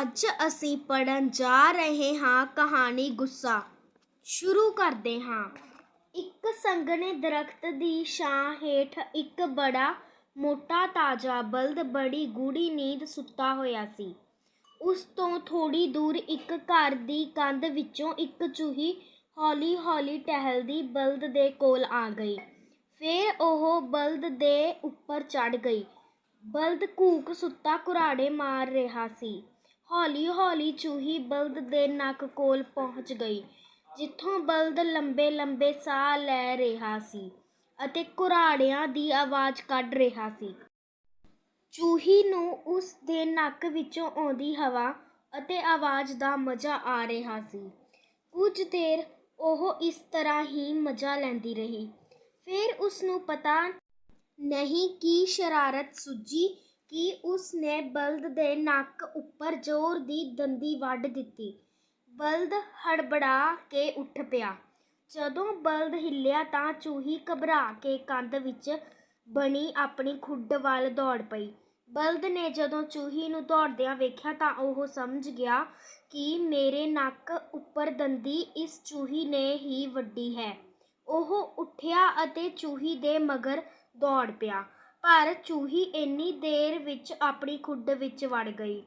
ਅੱਜ ਅਸੀਂ ਪੜ੍ਹਨ ਜਾ ਰਹੇ ਹਾਂ ਕਹਾਣੀ ਗੁੱਸਾ। ਸ਼ੁਰੂ ਕਰਦੇ ਹਾਂ। ਇੱਕ ਸੰਘਣੇ ਦਰਖਤ ਦੀ ਛਾਂ ਹੇਠ ਇੱਕ ਬੜਾ ਮੋਟਾ ਤਾਜ਼ਾ ਬਲਦ ਬੜੀ ਗੂੜੀ ਨੀਂਦ ਸੁੱਤਾ ਹੋਇਆ ਸੀ। ਉਸ ਤੋਂ ਥੋੜ੍ਹੀ ਦੂਰ ਇੱਕ ਘਰ ਦੀ ਕੰਧ ਵਿੱਚੋਂ ਇੱਕ ਚੂਹੀ ਹੌਲੀ-ਹੌਲੀ ਟਹਿਲਦੀ ਬਲਦ ਦੇ ਕੋਲ ਆ ਗਈ। ਫਿਰ ਉਹ ਬਲਦ ਦੇ ਉੱਪਰ ਚੜ੍ਹ ਗਈ। ਬਲਦ ਘੂਕ ਸੁੱਤਾ ਕੁਰਾੜੇ ਮਾਰ ਰਿਹਾ ਸੀ। ਹੌਲੀ-ਹੌਲੀ ਚੂਹੀ ਬਲਦ ਦੇ ਨੱਕ ਕੋਲ ਪਹੁੰਚ ਗਈ, ਜਿੱਥੋਂ ਬਲਦ ਲੰਬੇ-ਲੰਬੇ ਸਾਹ ਲੈ ਰਿਹਾ ਸੀ ਅਤੇ ਕੁਰਾੜਿਆਂ ਦੀ ਆਵਾਜ਼ ਕੱਢ ਰਿਹਾ ਸੀ। ਚੂਹੀ ਨੂੰ ਉਸ ਦੇ ਨੱਕ ਵਿੱਚੋਂ ਆਉਂਦੀ ਹਵਾ ਅਤੇ ਆਵਾਜ਼ ਦਾ ਮਜ਼ਾ ਆ ਰਿਹਾ ਸੀ। ਕੁਝ ਦੇਰ ਉਹ ਇਸ ਤਰ੍ਹਾਂ ਹੀ ਮਜ਼ਾ ਲੈਂਦੀ ਰਹੀ। ਫਿਰ ਉਸ ਨੂੰ ਪਤਾ ਨਹੀਂ ਕਿ ਸ਼ਰਾਰਤ ਸੁੱਝੀ ਕਿ ਉਸ ਨੇ ਬਲਦ ਦੇ ਨੱਕ ਉੱਪਰ ਜ਼ੋਰ ਦੀ ਦੰਦੀ ਵੱਢ ਦਿੱਤੀ। ਬਲਦ ਹੜਬੜਾ ਕੇ ਉੱਠ ਪਿਆ। ਜਦੋਂ ਬਲਦ ਹਿੱਲਿਆ ਤਾਂ ਚੂਹੀ ਘਬਰਾ ਕੇ ਕੰਧ ਵਿੱਚ ਬਣੀ ਆਪਣੀ ਖੁੱਡ ਵੱਲ ਦੌੜ ਪਈ। ਬਲਦ ਨੇ ਜਦੋਂ ਚੂਹੀ ਨੂੰ ਦੌੜਦਿਆਂ ਵੇਖਿਆ ਤਾਂ ਉਹ ਸਮਝ ਗਿਆ ਕਿ ਮੇਰੇ ਨੱਕ ਉੱਪਰ ਦੰਦੀ ਇਸ ਚੂਹੀ ਨੇ ਹੀ ਵੱਢੀ ਹੈ। ਉਹ ਉੱਠਿਆ ਅਤੇ ਚੂਹੀ ਦੇ ਮਗਰ ਦੌੜ ਪਿਆ। ਪਰ ਚੂਹੀ ਇੰਨੀ ਦੇਰ ਵਿੱਚ ਆਪਣੀ ਖੁੱਡ ਵਿੱਚ ਵੜ ਗਈ।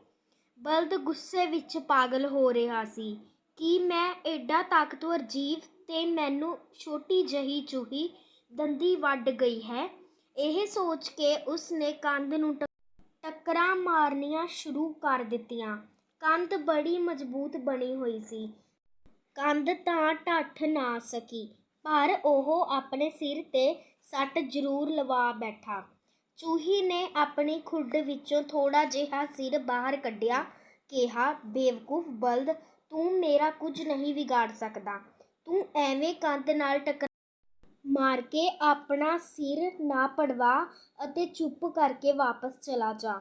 ਬਲਦ ਗੁੱਸੇ ਵਿੱਚ ਪਾਗਲ ਹੋ ਰਿਹਾ ਸੀ। ਕਿ ਮੈਂ ਐਡਾ ਤਾਕਤਵਰ ਜੀਵ ਤੇ ਮੈਨੂੰ ਛੋਟੀ ਜਿਹੀ ਚੂਹੀ ਦੰਦੀ ਵੱਢ ਗਈ ਹੈ? ਇਹ ਸੋਚ ਕੇ ਉਸ ਨੇ ਕੰਧ ਨੂੰ ਟੱਕਰਾਂ ਮਾਰਨੀਆਂ ਸ਼ੁਰੂ ਕਰ ਦਿੱਤੀਆਂ। ਕੰਧ ਬੜੀ ਮਜ਼ਬੂਤ ਬਣੀ ਹੋਈ ਸੀ। ਕੰਧ ਤਾਂ ਢੱਠ ਨਾ ਸਕੀ, ਪਰ ਉਹ ਆਪਣੇ ਸਿਰ ਤੇ ਸੱਟ ਜ਼ਰੂਰ ਲਵਾ ਬੈਠਾ। ਚੂਹੀ ਨੇ ਆਪਣੀ ਖੁੱਡ ਵਿੱਚੋਂ ਥੋੜਾ ਜਿਹਾ ਸਿਰ ਬਾਹਰ ਕੱਢਿਆ, ਕਿਹਾ, ਬੇਵਕੂਫ ਬਲਦ, ਤੂੰ ਮੇਰਾ ਕੁਝ ਨਹੀਂ ਵਿਗਾੜ ਸਕਦਾ। ਤੂੰ ਐਵੇਂ ਕੰਧ ਨਾਲ ਟਕਰਾ ਮਾਰ ਕੇ ਆਪਣਾ ਸਿਰ ਨਾ ਪੜਵਾ ਅਤੇ ਚੁੱਪ ਕਰਕੇ ਵਾਪਸ ਚਲਾ ਜਾ।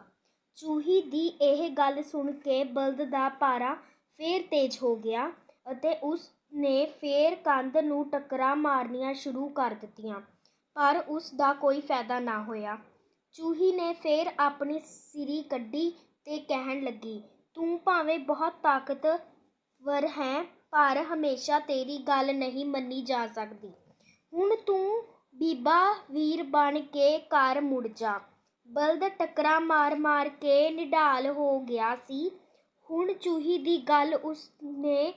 ਚੂਹੀ ਦੀ ਇਹ ਗੱਲ ਸੁਣ ਕੇ ਬਲਦ ਦਾ ਪਾਰਾ ਫੇਰ ਤੇਜ਼ ਹੋ ਗਿਆ ਅਤੇ ਉਸ ਨੇ ਫੇਰ ਕੰਧ ਨੂੰ ਟੱਕਰਾਂ ਮਾਰਨੀਆਂ ਸ਼ੁਰੂ ਕਰ ਦਿੱਤੀਆਂ, ਪਰ ਉਸ ਦਾ ਕੋਈ ਫਾਇਦਾ ਨਾ ਹੋਇਆ। ਚੂਹੀ ਨੇ ਫੇਰ ਆਪਣੀ ਸਿਰੀ ਕੱਢੀ ਤੇ ਕਹਿਣ ਲੱਗੀ, ਤੂੰ ਭਾਵੇਂ ਬਹੁਤ ਤਾਕਤਵਰ ਹੈ, ਪਰ ਹਮੇਸ਼ਾ ਤੇਰੀ ਗੱਲ ਨਹੀਂ ਮੰਨੀ ਜਾ ਸਕਦੀ। ਹੁਣ ਤੂੰ ਬੀਬਾ ਵੀਰ ਬਣ ਕੇ ਘਰ ਮੁੜ ਜਾ। ਬਲਦ ਟੱਕਰਾਂ ਮਾਰ-ਮਾਰ ਕੇ ਨਿਢਾਲ ਹੋ ਗਿਆ ਸੀ। ਹੁਣ ਚੂਹੀ ਦੀ ਗੱਲ ਉਸ ਨੇ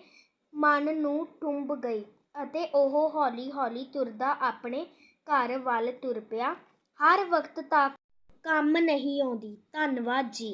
ਮਨ ਨੂੰ ਟੁੰਬ ਗਈ ਅਤੇ ਉਹ ਹੌਲੀ-ਹੌਲੀ ਤੁਰਦਾ ਆਪਣੇ ਘਰ ਵੱਲ ਤੁਰ ਪਿਆ। ਹਰ ਵਕਤ ਤਾਕਤ ਕੰਮ ਨਹੀਂ ਆਉਂਦੀ। ਧੰਨਵਾਦ ਜੀ।